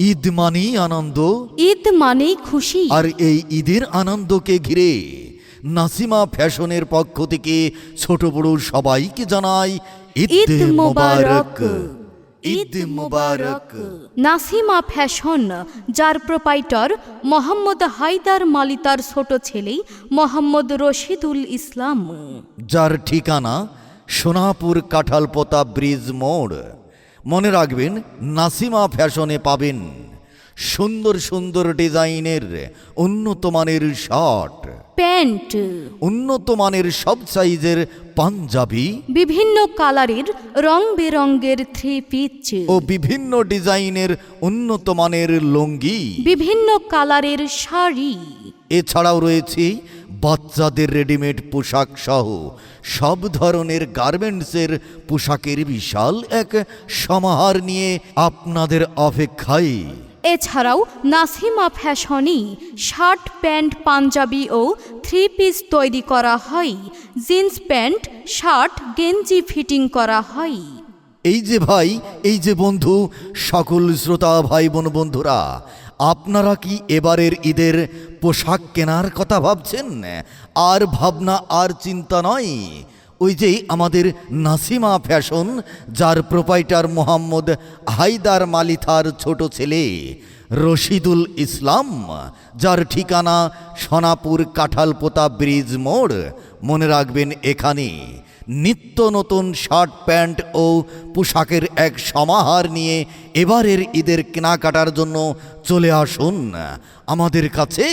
ঈদ মানেই আনন্দ। ঈদ মানেই খুশি। আর এই ঈদের আনন্দকে ঘিরে নাসিমা ফ্যাশনের পক্ষ থেকে ছোট বড় সবাইকে জানাই ঈদ মোবারক। ঈদ মোবারক। নাসিমা ফ্যাশন যার প্রোপাইটর মোহাম্মদ হায়দার মালিতার ছোট ছেলে মোহাম্মদ রশিদুল ইসলাম। যার ঠিকানা সোনাপুর কাঁঠালপোতা ব্রিজ মোড়। মনে রাখবেন নাসিমা ফ্যাশনে পাবেন। সুন্দর সুন্দর ডিজাইনের উন্নত মানের শার্ট। প্যান্ট। উন্নত মানের সব সাইজের পাঞ্জাবি। বিভিন্ন কালারের রং বেরঙ্গের থ্রি পিচ ও বিভিন্ন ডিজাইনের উন্নত মানের লুঙ্গি। বিভিন্ন কালারের শাড়ি। এছাড়াও রয়েছে বাচ্চাদের রেডিমেড পোশাক সহ সব ধরনের গার্মেন্টসের পোশাকের বিশাল এক সমাহার নিয়ে আপনাদের অপেক্ষায়। এছাড়াও নাসিমা ফ্যাশনই শার্ট প্যান্ট, পাঞ্জাবি ও থ্রি পিস তৈরি করা হয়। জিন্স প্যান্ট, শার্ট, গেঞ্জি ফিটিং করা হয়। এই যে ভাই, এই যে বন্ধু, সকল শ্রোতা ভাই বোন বন্ধুরা, আপনারা কি এবারের ঈদের পোশাক কেনার কথা ভাবছেন? আর ভাবনা, আর চিন্তা নয়। ওই যে আমাদের নাসিমা ফ্যাশন, যার প্রোপাইটার মোহাম্মদ হায়দার মালিথার ছোট ছেলে রশিদুল ইসলাম, যার ঠিকানা সোনাপুর কাঁঠালপোতা ব্রিজ মোড়। মনে রাখবেন এখানে নিত্য নতুন শার্ট, প্যান্ট ও পোশাকের এক সমাহার নিয়ে এবারের ঈদের কেনাকাটার জন্য চলে আসুন আমাদের কাছে।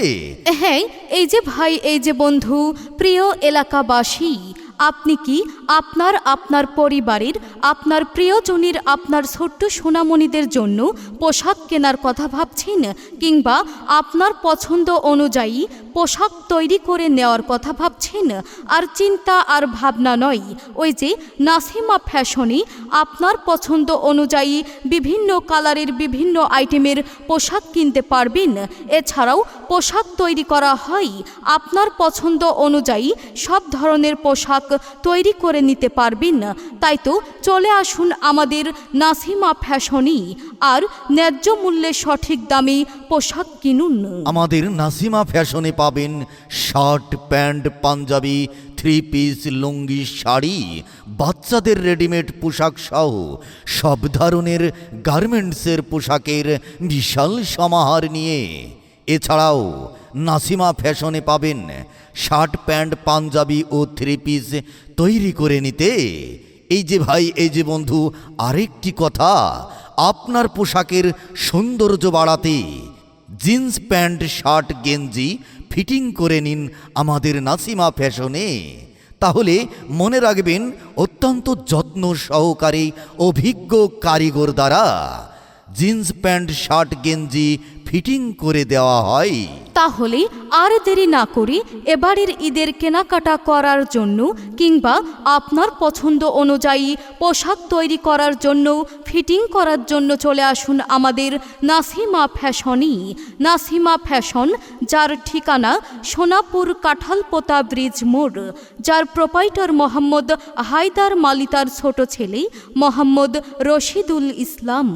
হ্যাঁ এই যে ভাই, এই যে বন্ধু, প্রিয় এলাকাবাসী আপনি কি আপনার আপনার পরিবারের, আপনার প্রিয়জনের, আপনার ছোট্ট সোনামণিদের জন্য পোশাক কেনার কথা ভাবছেন কিংবা আপনার পছন্দ অনুযায়ী পোশাক তৈরি করে নেওয়ার কথা ভাবছেন, আর চিন্তা আর ভাবনা নয়। ওই যে নাসিমা ফ্যাশনে আপনার পছন্দ অনুযায়ী বিভিন্ন কালারের বিভিন্ন আইটেমের পোশাক কিনতে পারবেন। এছাড়াও পোশাক তৈরি করা হয়, আপনার পছন্দ অনুযায়ী সব ধরনের পোশাক তৈরি করে নিতে পারবেন। তাই তো চলে আসুন আমাদের নাসিমা ফ্যাশনই, আর ন্যায্য মূল্যে সঠিক দামে পোশাক কিনুন। আমাদের নাসিমা ফ্যাশনে পাবেন shirt, pant, panjabi three piece lungi, sari, বাচ্চাদের রেডিমেড পোশাক সহ সব ধরনের গার্মেন্টসের পোশাকের বিশাল সমাহার নিয়ে। এছাড়াও নাসিমা ফ্যাশনে পাবেন শার্ট, প্যান্ট, পাঞ্জাবি ও থ্রি পিস তৈরি করে নিতে। এই যে ভাই, এই যে বন্ধু, আরেকটি কথা, আপনার পোশাকের সৌন্দর্য বাড়াতে। জিন্স, প্যান্ট, শার্ট, গেঞ্জি ফিটিং করে নিন আমাদের নাসিমা ফ্যাশনে। তাহলে মনে রাখবেন, অত্যন্ত যত্ন সহকারে অভিজ্ঞ কারিগর দ্বারা জিন্স প্যান্ট, শার্ট, গেঞ্জি ফিটিং করে দেওয়া হয়। তাহলে আর দেরি না করে এবারের ঈদের কেনাকাটা করার জন্য কিংবা আপনার পছন্দ অনুযায়ী পোশাক তৈরি করার জন্য, ফিটিং করার জন্য চলে আসুন আমাদের নাসিমা ফ্যাশনই। নাসিমা ফ্যাশন, যার ঠিকানা সোনাপুর কাঁঠালপোতা ব্রিজ মোড়, যার প্রোপাইটার মোহাম্মদ হায়দার মালিতার ছোট ছেলে মোহাম্মদ রশিদুল ইসলাম।